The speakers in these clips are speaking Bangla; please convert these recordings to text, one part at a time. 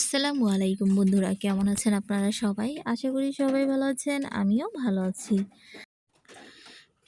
আসসালামু আলাইকুম বন্ধুরা, কেমন আছেন আপনারা সবাই? আশা করি সবাই ভালো আছেন, আমিও ভালো আছি।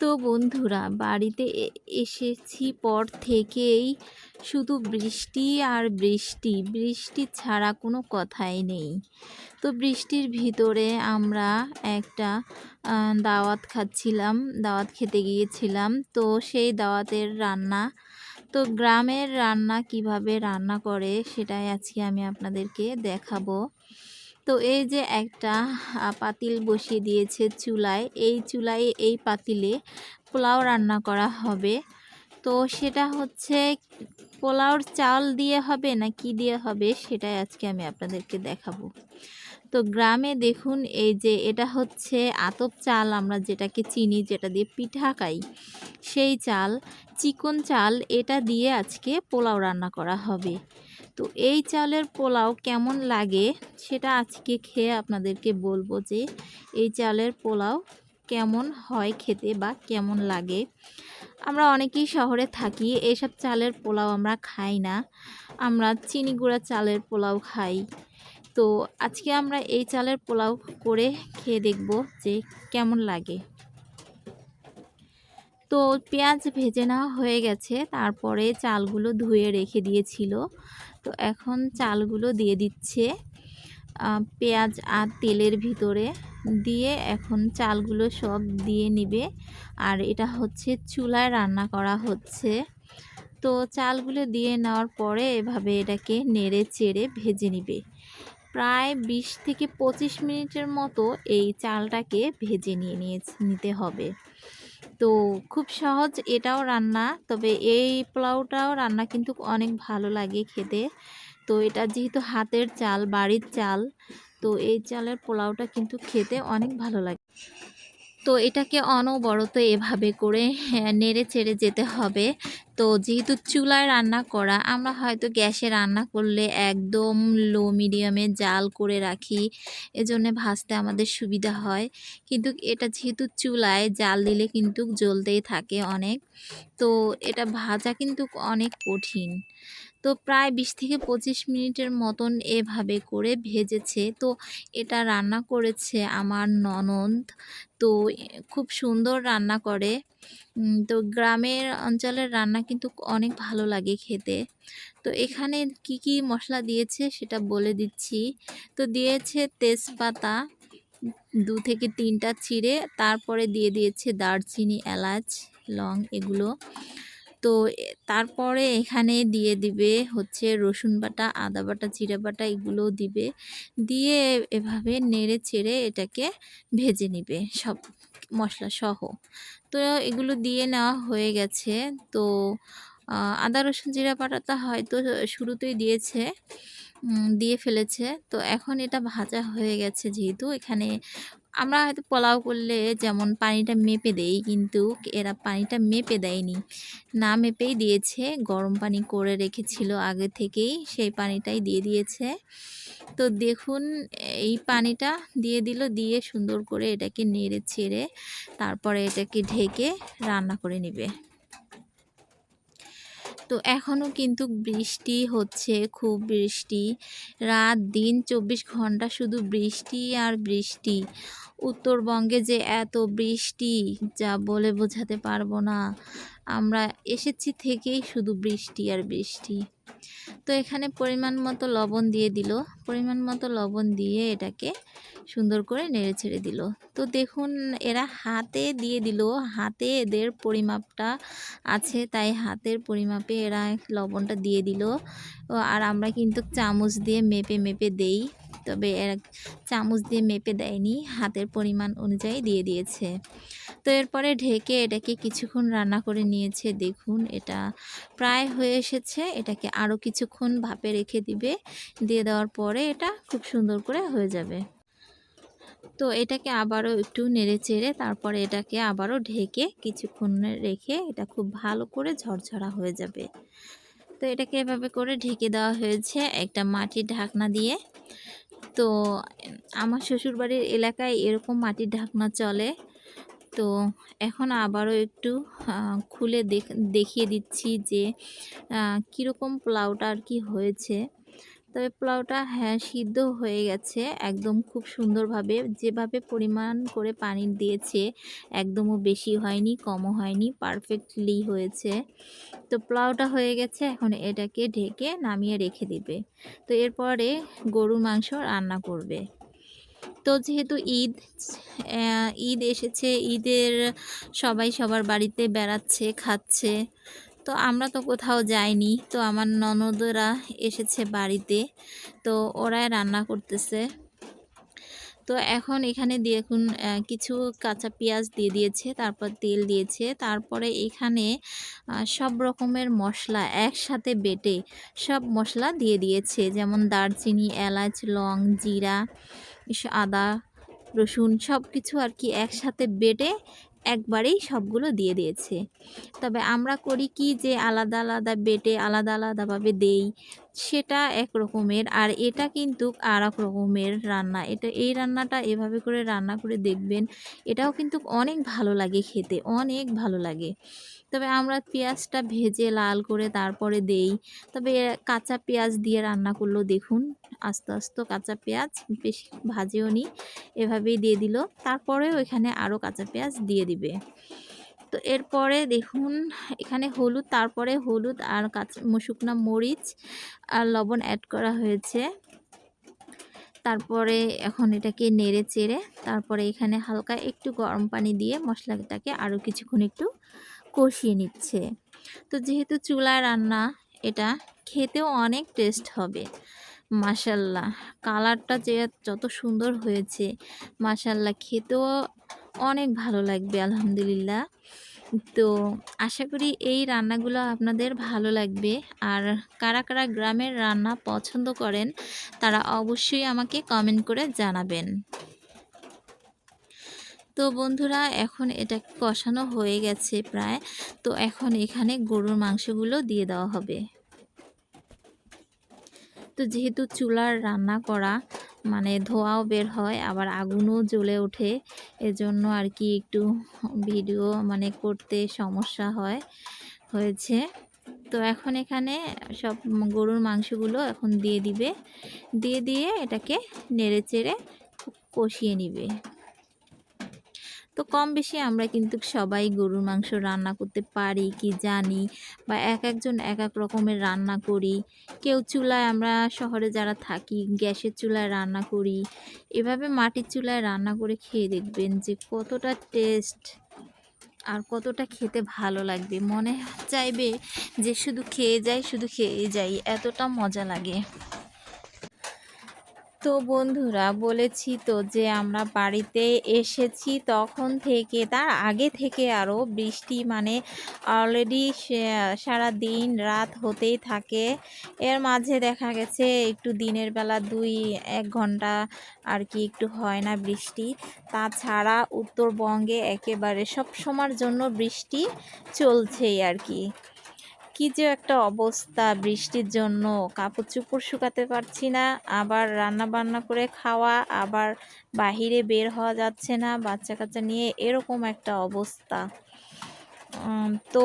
তো বন্ধুরা, বাড়িতে এসেছি পর থেকেই শুধু বৃষ্টি আর বৃষ্টি বৃষ্টি ছাড়া কোনো কথাই নেই। তো বৃষ্টির ভিতরে আমরা একটা দাওয়াত খাচ্ছিলাম, দাওয়াত খেতে গিয়েছিলাম। তো সেই দাওয়াতের রান্না তো গ্রামের রান্না কীভাবে রান্না করে সেটাই আজকে আমি আপনাদেরকে দেখাবো। তো এই যে একটা পাতিল বসিয়ে দিয়েছে চুলায়। এই চুলায় এই পাতিলে পোলাও রান্না করা হবে। তো সেটা হচ্ছে, পোলাওর চাল দিয়ে হবে না কি দিয়ে হবে সেটাই আজকে আমি আপনাদেরকে দেখাবো। তো গ্রামে দেখুন, এই যে এটা হচ্ছে আতপ চাল, আমরা যেটাকে চিনি, যেটা দিয়ে পিঠা খাই, সেই চাল। চিকন চাল এটা দিয়ে আজকে পোলাও রান্না করা হবে। তো এই চালের পোলাও কেমন লাগে সেটা আজকে খেয়ে আপনাদেরকে বলব যে এই চালের পোলাও কেমন হয় খেতে বা কেমন লাগে। আমরা অনেকেই শহরে থাকি, এসব চালের পোলাও আমরা খাই না। আমরা চিনি গুঁড়া চালের পোলাও খাই। তো আজকে আমরা এই চালের পোলাও করে খেয়ে দেখব যে কেমন লাগে। তো পেঁয়াজ ভেজে নেওয়া হয়ে গেছে। তারপরে চালগুলো ধুয়ে রেখে দিয়েছিল। তো এখন চালগুলো দিয়ে দিচ্ছে পেঁয়াজ আর তেলের ভিতরে। দিয়ে এখন চালগুলো সব দিয়ে নিবে। আর এটা হচ্ছে চুলায় রান্না করা হচ্ছে। তো চালগুলো দিয়ে নেওয়ার পরে এভাবে এটাকে নেড়ে চেড়ে ভেজে নিবে। প্রায় বিশ থেকে পঁচিশ মিনিটের মতো এই চালটাকে ভেজে নিয়ে নিয়ে নিতে হবে। তো খুব সহজ এটাও রান্না। তবে এই পোলাওটাও রান্না কিন্তু অনেক ভালো লাগে খেতে। তো এটা যেহেতু হাতের চাল বাড়ির চাল তো এই চালের পোলাওটা কিন্তু খেতে অনেক ভালো লাগে। তো এটাকে অনবরত এভাবে করে হ্যাঁ, নেড়ে চেড়ে যেতে হবে। তো যেহেতু চুলায় রান্না করা, আমরা হয়তো গ্যাসে রান্না করলে একদম লো মিডিয়ামে জাল করে রাখি, এজন্য ভাজতে আমাদের সুবিধা হয়। কিন্তু এটা যেহেতু চুলায়, জাল দিলে কিন্তু জ্বলতেই থাকে অনেক। তো এটা ভাজা কিন্তু অনেক কঠিন। তো প্রায় বিশ থেকে পঁচিশ মিনিটের মতন এভাবে করে ভেজেছে। তো এটা রান্না করেছে আমার ননদ। তো খুব সুন্দর রান্না করে। তো গ্রামের অঞ্চলের রান্না কিন্তু অনেক ভালো লাগে খেতে। তো এখানে কি কি মশলা দিয়েছে সেটা বলে দিচ্ছি। তো দিয়েছে তেজপাতা, দু থেকে তিনটা চিড়ে তারপরে দিয়ে দিয়েছে দারচিনি, এলাচ, লং এগুলো। তো তারপরে এখানে দিয়ে দিবে হচ্ছে রসুন বাটা, আদা বাটা, জিরা বাটা এগুলোও দিবে। দিয়ে এভাবে নেড়ে চেড়ে এটাকে ভেজে নিবে সব। মশলা সহ তো এগুলো দিয়ে নেওয়া হয়ে গেছে। তো আদা, রসুন, জিরা বাটাটা হয়তো শুরুতেই দিয়েছে দিয়ে ফেলেছে। তো এখন এটা ভাজা হয়ে গেছে যেহেতু। এখানে আমরা হয়তো পোলাও করলে যেমন পানিটা মেপে দেই, কিন্তু এরা পানিটা মেপে দেয়নি। না মেপেই দিয়েছে, গরম পানি করে রেখেছিল আগে থেকেই, সেই পানিটাই দিয়ে দিয়েছে। তো দেখুন, এই পানিটা দিয়ে দিল, দিয়ে সুন্দর করে এটাকে নেড়ে ছেড়ে তারপরে এটাকে ঢেকে রান্না করে নেবে। তো এখনও কিন্তু বৃষ্টি হচ্ছে, খুব বৃষ্টি। রাত দিন চব্বিশ ঘণ্টা শুধু বৃষ্টি আর বৃষ্টি। উত্তরবঙ্গে যে এত বৃষ্টি, যা বলে বোঝাতে পারব না। আমরা এসেছি থেকেই শুধু বৃষ্টি আর বৃষ্টি। তো এখানে পরিমাণ মতো লবণ দিয়ে দিল। পরিমাণ মতো লবণ দিয়ে এটাকে সুন্দর করে নেড়ে ছেড়ে দিল। তো দেখুন, এরা হাতে দিয়ে দিল। হাতে এদের পরিমাপটা আছে, তাই হাতের পরিমাপে এরা লবণটা দিয়ে দিল। আর আমরা কিন্তু চামচ দিয়ে মেপে মেপে দেই। তবে এরা চামচ দিয়ে মেপে দেয়নি, হাতের পরিমাণ অনুযায়ী দিয়ে দিয়েছে। তো এরপরে ঢেকে এটাকে কিছুক্ষণ রান্না করে নিয়েছে, দেখুন এটা প্রায় হয়ে এসেছে, এটাকে আরও কিছুক্ষণ ভাপে রেখে দিবে, দিয়ে দেওয়ার পরে এটা খুব সুন্দর করে হয়ে যাবে। তো এটাকে আবারও একটু নেড়ে চেড়ে তারপরে এটাকে আবারও ঢেকে কিছুক্ষণ রেখে এটা খুব ভালো করে ঝরঝরা হয়ে যাবে। তো এটাকে এভাবে করে ঢেকে দেওয়া হয়েছে একটা মাটির ঢাকনা দিয়ে। তো আমার শ্বশুরবাড়ির এলাকায় এরকম মাটির ঢাকনা চলে। তো এখন আবারও একটু খুলে দেখ, দেখিয়ে দিচ্ছি যে কীরকম পোলাওটা আর কি হয়েছে। তবে পোলাওটা হ্যাঁ সিদ্ধ হয়ে গেছে একদম খুব সুন্দরভাবে। যেভাবে পরিমাণ করে পানি দিয়েছে একদমও বেশি হয়নি, কমও হয়নি পারফেক্টলি হয়েছে। তো পোলাওটা হয়ে গেছে, এখন এটাকে ঢেকে নামিয়ে রেখে দিবে। তো এরপরে গরুর মাংস রান্না করবে। তো যেহেতু ঈদ ঈদ এসেছে, ঈদের সবাই সবার বাড়িতে বেড়াচ্ছে, খাচ্ছে তো আমরা তো কোথাও যাইনি। তো আমার ননদরা এসেছে বাড়িতে। তো ওরাই রান্না করতেছে। তো এখন এখানে দেখুন কিছু কাঁচা পেঁয়াজ দিয়ে দিয়েছে, তারপর তেল দিয়েছে, তারপরে এখানে সব রকমের মশলা একসাথে বেটে সব মশলা দিয়ে দিয়েছে। যেমন দারচিনি, এলাচ, লং, জিরা আদা, রসুন সব কিছু আর কি একসাথে বেটে একবারেই সবগুলো দিয়ে দিয়েছে। তবে আমরা করি কি যে আলাদা আলাদা বেটে আলাদা আলাদাভাবে দেই, সেটা এক রকমের। আর এটা কিন্তু আর এক রকমের রান্না। এটা, এই রান্নাটা এভাবে করে রান্না করে দেখবেন, এটাও কিন্তু অনেক ভালো লাগে খেতে, অনেক ভালো লাগে। তবে আমরা পেঁয়াজটা ভেজে লাল করে তারপরে দেই। তবে কাঁচা পেঁয়াজ দিয়ে রান্না করল দেখুন, আস্তে আস্তে কাঁচা পেঁয়াজ, বেশি ভাজেও নি, এভাবেই দিয়ে দিল। তারপরেও এখানে আরও কাঁচা পেঁয়াজ দিয়ে দিবে। তো এরপরে দেখুন, এখানে হলুদ, তারপরে হলুদ আর কাঁচা, শুকনা মরিচ আর লবণ অ্যাড করা হয়েছে। তারপরে এখন এটাকে নেড়ে চেড়ে তারপরে এখানে হালকা একটু গরম পানি দিয়ে মশলাটাকে আরও কিছুক্ষণ একটু কষিয়ে নিচ্ছে। তো যেহেতু চুলায় রান্না, এটা খেতেও অনেক টেস্ট হবে। মাসাল্লাহ কালারটা যে যত সুন্দর হয়েছে মাসাল্লাহ খেতেও অনেক ভালো লাগবে, আলহামদুলিল্লাহ। তো আশা করি এই রান্নাগুলো আপনাদের ভালো লাগবে। আর কারা কারা গ্রামের রান্না পছন্দ করেন, তারা অবশ্যই আমাকে কমেন্ট করে জানাবেন। তো বন্ধুরা, এখন এটা কষানো হয়ে গেছে প্রায়। তো এখন এখানে গরুর মাংসগুলো দিয়ে দেওয়া হবে। তো যেহেতু চুলার রান্না করা মানে ধোঁয়াও বের হয়, আবার আগুনও জ্বলে ওঠে, এজন্য আর কি একটু ভিডিও মানে করতে সমস্যা হয়, হয়েছে। তো এখন এখানে সব গরুর মাংসগুলো এখন দিয়ে দিবে। দিয়ে দিয়ে এটাকে নেড়ে চেড়ে কষিয়ে নিবে। তো কম বেশি আমরা কিন্তু সবাই গরুর মাংস রান্না করতে পারি কি জানি বা এক একজন এক এক রকমের রান্না করি। কেউ চুলায় আমরা শহরে যারা থাকি গ্যাসের চুলায় রান্না করি। এভাবে মাটির চুলায় রান্না করে খেয়ে দেখবেন যে কতটা টেস্ট আর কতটা খেতে ভালো লাগবে। মনে চাইবে যে শুধু খেয়ে যাই, শুধু খেয়ে যাই, এতটা মজা লাগে। তো বন্ধুরা, বলেছি তো যে আমরা বাড়িতে এসেছি তখন থেকে, তার আগে থেকে আরও বৃষ্টি মানে অলরেডি সারা দিন রাত হতেই থাকে। এর মাঝে দেখা গেছে একটু দিনের বেলা দুই, এক ঘণ্টা আর কি একটু হয় না বৃষ্টি। তাছাড়া উত্তরবঙ্গে একেবারে সব সময়ের জন্য বৃষ্টি চলছেই আর কি। কি যে একটা অবস্থা, বৃষ্টির জন্য কাপড় চোপড় শুকাতে পারছি না, আবার রান্না বান্না করে খাওয়া, আবার বাহিরে বের হওয়া যাচ্ছে না বাচ্চা কাচ্চা নিয়ে এরকম একটা অবস্থা। তো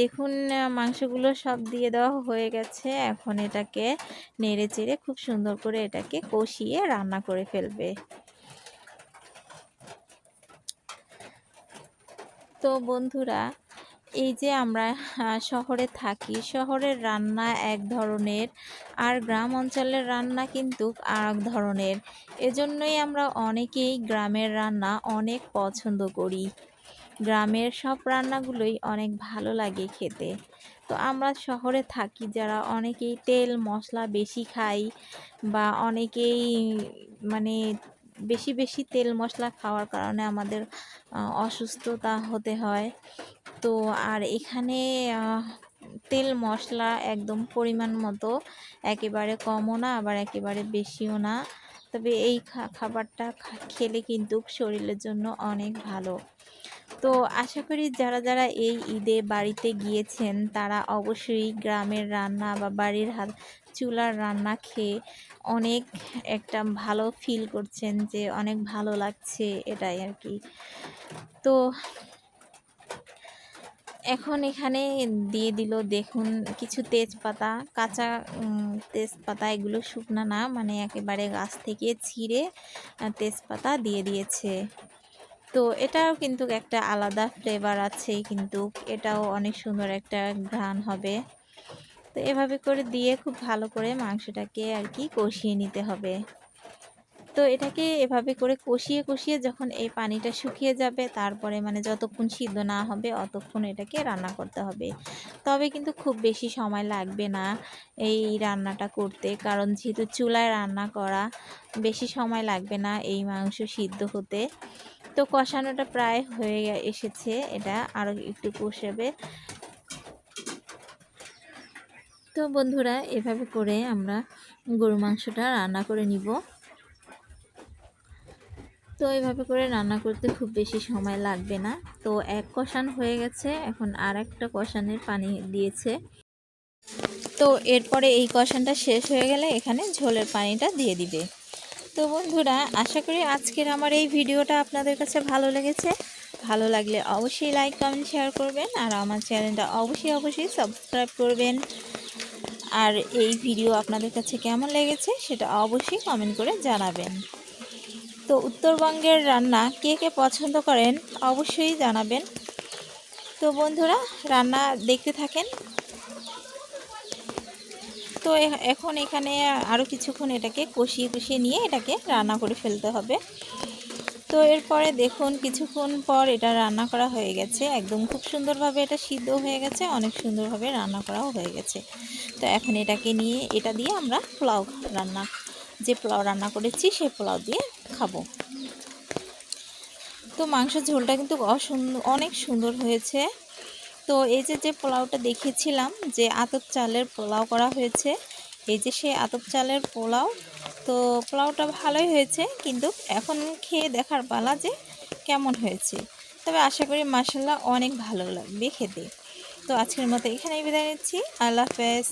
দেখুন, মাংসগুলো সব দিয়ে দেওয়া হয়ে গেছে, এখন এটাকে নেড়ে চেড়ে খুব সুন্দর করে এটাকে কষিয়ে রান্না করে ফেলবে। তো বন্ধুরা এই যে আমরা শহরে থাকি, শহরের রান্না এক ধরনের আর গ্রাম অঞ্চলের রান্না কিন্তু আর এক ধরনের। এজন্যই আমরা অনেকেই গ্রামের রান্না অনেক পছন্দ করি। গ্রামের সব রান্নাগুলোই অনেক ভালো লাগে খেতে। তো আমরা শহরে থাকি, যারা অনেকেই তেল মশলা বেশি খাই বা অনেকেই মানে বেশি বেশি তেল মশলা খাওয়ার কারণে আমাদের অসুস্থতা হতে হয়। তো আর এখানে তেল মশলা একদম পরিমাণ মতো, একেবারে কমও না, আবার একেবারে বেশিও না। তবে এই খাবারটা খেলে কিন্তু শরীরের জন্য অনেক ভালো। তো আশা করি যারা যারা এই ঈদে বাড়িতে গিয়েছেন, তারা অবশ্যই গ্রামের রান্না বা বাড়ির হাত চুলার রান্না খেয়ে অনেক একটা ভালো ফিল করছেন যে অনেক ভালো লাগছে এটাই আর কি। তো এখন এখানে দিয়ে দিল দেখুন কিছু তেজপাতা, কাঁচা তেজপাতা, এগুলো শুকনো না মানে একেবারে গাছ থেকে ছিঁড়ে তেজপাতা দিয়ে দিয়েছে। তো এটাও কিন্তু একটা আলাদা ফ্লেভার আছে, কিন্তু এটাও অনেক সুন্দর একটা ঘ্রাণ হবে। তো এভাবে করে দিয়ে খুব ভালো করে মাংসটাকে আর কি কষিয়ে নিতে হবে। তো এটাকে এভাবে করে কষিয়ে কষিয়ে যখন এই পানিটা শুকিয়ে যাবে, তারপরে মানে যতক্ষণ সিদ্ধ না হবে অতক্ষণ এটাকে রান্না করতে হবে। তবে কিন্তু খুব বেশি সময় লাগবে না এই রান্নাটা করতে, কারণ যেহেতু চুলায় রান্না করা বেশি সময় লাগবে না এই মাংস সিদ্ধ হতে। তো কষানোটা প্রায় হয়ে এসেছে, এটা আরও একটু কষাবে। তো বন্ধুরা, এভাবে করে আমরা গরু মাংসটা রান্না করে নিব। তো এইভাবে করে রান্না করতে খুব বেশি সময় লাগবে না। তো এক কষান হয়ে গেছে, এখন আর একটা কষানের পানি দিয়েছে। তো এরপরে এই কষানটা শেষ হয়ে গেলে এখানে ঝোলের পানিটা দিয়ে দিবে। তো বন্ধুরা, আশা করি আজকের আমার এই ভিডিওটা আপনাদের কাছে ভালো লেগেছে। ভালো লাগলে অবশ্যই লাইক, কমেন্ট, শেয়ার করবেন। আর আমার চ্যানেলটা অবশ্যই অবশ্যই সাবস্ক্রাইব করবেন। আর এই ভিডিও আপনাদের কাছে কেমন লেগেছে সেটা অবশ্যই কমেন্ট করে জানাবেন। তো উত্তরবঙ্গের রান্না কে কে পছন্দ করেন অবশ্যই জানাবেন। তো বন্ধুরা, রান্না দেখতে থাকেন। তো এখন এখানে আরও কিছুক্ষণ এটাকে কষিয়ে কষিয়ে নিয়ে এটাকে রান্না করে ফেলতে হবে। তো এরপরে দেখুন, কিছুক্ষণ পর এটা রান্না করা হয়ে গেছে। একদম খুব সুন্দরভাবে এটা সিদ্ধ হয়ে গেছে, অনেক সুন্দরভাবে রান্না করাও হয়ে গেছে। তো এখন এটাকে নিয়ে, এটা দিয়ে আমরা পোলাও রান্না, যে পোলাও রান্না করেছি সেই পোলাও দিয়ে খাব। তো মাংসের ঝোলটা কিন্তু অনেক সুন্দর হয়েছে। তো এই যে যে পোলাওটা দেখিয়েছিলাম, যে আতপ চালের পোলাও করা হয়েছে, এই যে সেই আতপ চালের পোলাও তো পোলাওটা ভালোই হয়েছে, কিন্তু এখন খেয়ে দেখার পালা যে কেমন হয়েছে। তবে আশা করি মাসাল্লাহ অনেক ভালো লাগবে খেতে। তো আজকের মতো এখানেই বিদায় নিচ্ছি। আল্লাহ হাফেজ।